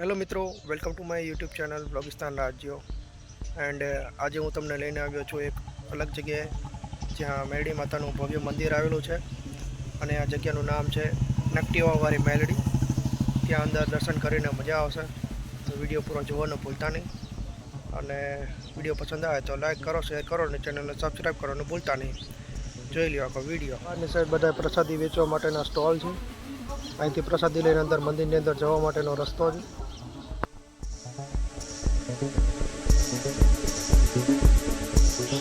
Hello મિત્રો, welcome to my YouTube channel બ્લોગિસ્તાન રાજ્યો. And આજે હું તમને લઈને આવ્યો છું એક અલગ જગ્યાએ, જ્યાં મેરડી માતાનું ભવ્ય મંદિર આવેલું છે. અને આ જગ્યાનું નામ છે નકટીવાવાળી મેલડી ત્યાં અંદર દર્શન કરીને મજા આવશે. તો વીડિયો પૂરો જોવાનું ભૂલતા નહીં. અને વીડિયો પસંદ આવે તો લાઈક કરો, શેર કરો અને ચેનલને સબસ્ક્રાઈબ કરવાનું ભૂલતા નહીં. જોઈ લ્યો આખો વીડિયો. અને સાઈડ બધા પ્રસાદી વેચવા માટેના સ્ટોલ છે. અહીંથી પ્રસાદી લઈને અંદર મંદિરની અંદર જવા માટેનો રસ્તો છે. તો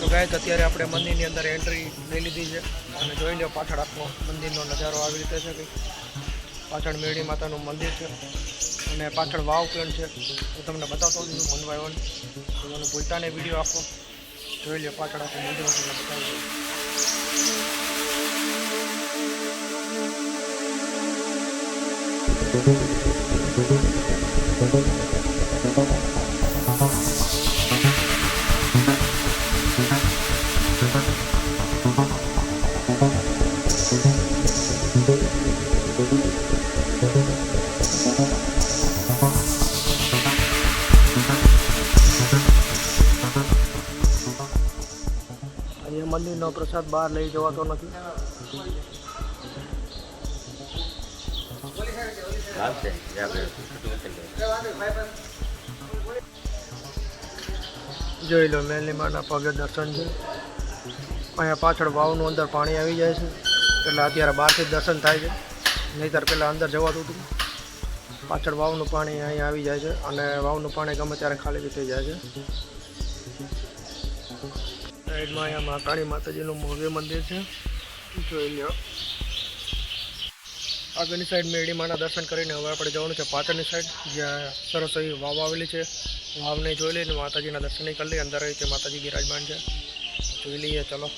ગાય અત્યારે આપણે મંદિરની અંદર એન્ટ્રી લઈ લીધી છે. અને જોઈ લો પાછળ આખો મંદિરનો નજારો આવી રીતે છે કંઈક. પાછળ મેળી માતાનું મંદિર છે. અને પાછળ વાવ પણ છે. હું તમને બતાવતો જ વન બાય વન મને ભૂલતા વીડિયો આપો. જોઈ લો પાછળ આખું મંદિર તમને બતાવી અહીંયા મંદિરનો પ્રસાદ બહાર લઈ જવાતો નથી. આપણે જોઈ લો, મેલની માના પગે દર્શન છે. અહીંયા પાછળ વાવનું અંદર પાણી આવી જાય છે. એટલે અત્યારે બહારથી દર્શન થાય છે. નહીંતર પહેલાં અંદર જવાતું હતું. પાછળ વાવનું પાણી અહીંયા આવી જાય છે અને વાવનું પાણી ગમે ત્યારે ખાલી થઈ જાય છે. સાઈડમાં અહીંયા મહાકાળી માતાજીનું ભવ્ય મંદિર છે. જોઈ લો આગળની સાઈડ મેળીમાના દર્શન કરીને હવે આપણે જવાનું છે પાછળની સાઈડ જ્યાં સરસ એવી વાવ આવેલી છે. વાવને જોઈ લઈને માતાજીના દર્શન કરી લઈએ. અંદર રીતે માતાજી બિરાજમાન છે. જોઈ લઈએ, ચલો.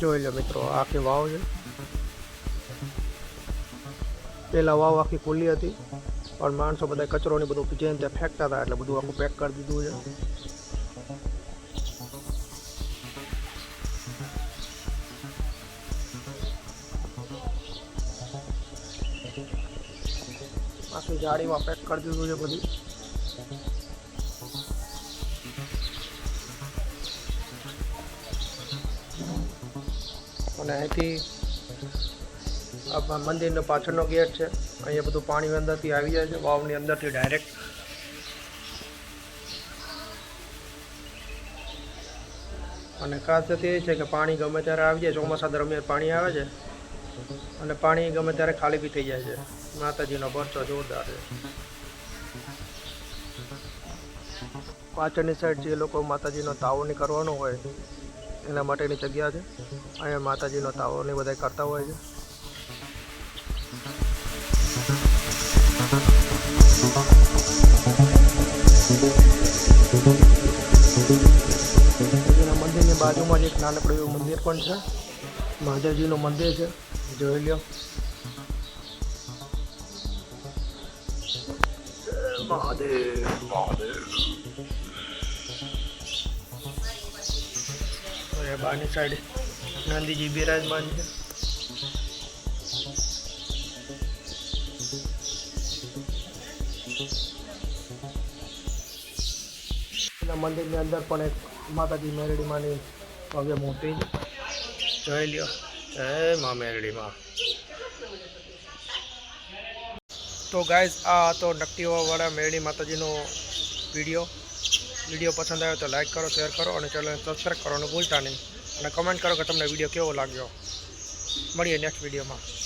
જોઈ લો મિત્રો આખી વાવ છે. પહેલાં વાવ આખી ખુલ્લી હતી. પણ માણસો બધા કચરો ને બધું જેમ ત્યાં ફેંકતા હતા, એટલે બધું આખું પેક કરી દીધું છે. આખી જાળીમાં પેક કરી દીધું છે બધું. અને અહીંથી આ મંદિરનો પાછળનો ગેટ છે. અહીંયા બધું પાણી અંદરથી આવી જાય છે, વાવની અંદરથી ડાયરેક્ટ અને ખાસિયત એ છે કે પાણી ગમે ત્યારે આવી જાય, ચોમાસા દરમિયાન પાણી આવે છે. અને પાણી ગમે ત્યારે ખાલી બી થઈ જાય છે. માતાજીનો પરચો જોરદાર છે. પાછળની સાઈડ જે લોકો માતાજીનો તાવોની કરવાનો હોય, એના માટેની જગ્યા છે. અહીંયા માતાજીનો તાવો ને બધા કરતા હોય છે. મંદિરની બાજુમાં જ એક નાનકડું એવું મંદિર પણ છે. મહાદેવજીનું મંદિર છે. જોઈ લ્યો. મહાદેવ મહાદેવ અને બહારની સાઈડ નંદીજી બિરાજમાન છે. મંદિરની અંદર પણ એક માતાજી મેરડીમાંની ભવ્ય મૂર્તિ જોઈ લ્યો જય મા મેરડીમાં તો ગાઈઝ આ હતો નકટીઓવાળા મેરડી માતાજીનો વીડિયો વીડિયો પસંદ આવ્યો તો લાઇક કરો શેર કરો અને ચેનલને સબસ્ક્રાઈબ કરવાનું ભૂલતા નહીં. અને કમેન્ટ કરો કે તમને વીડિયો કેવો લાગ્યો. મળીએ નેક્સ્ટ વિડીયોમાં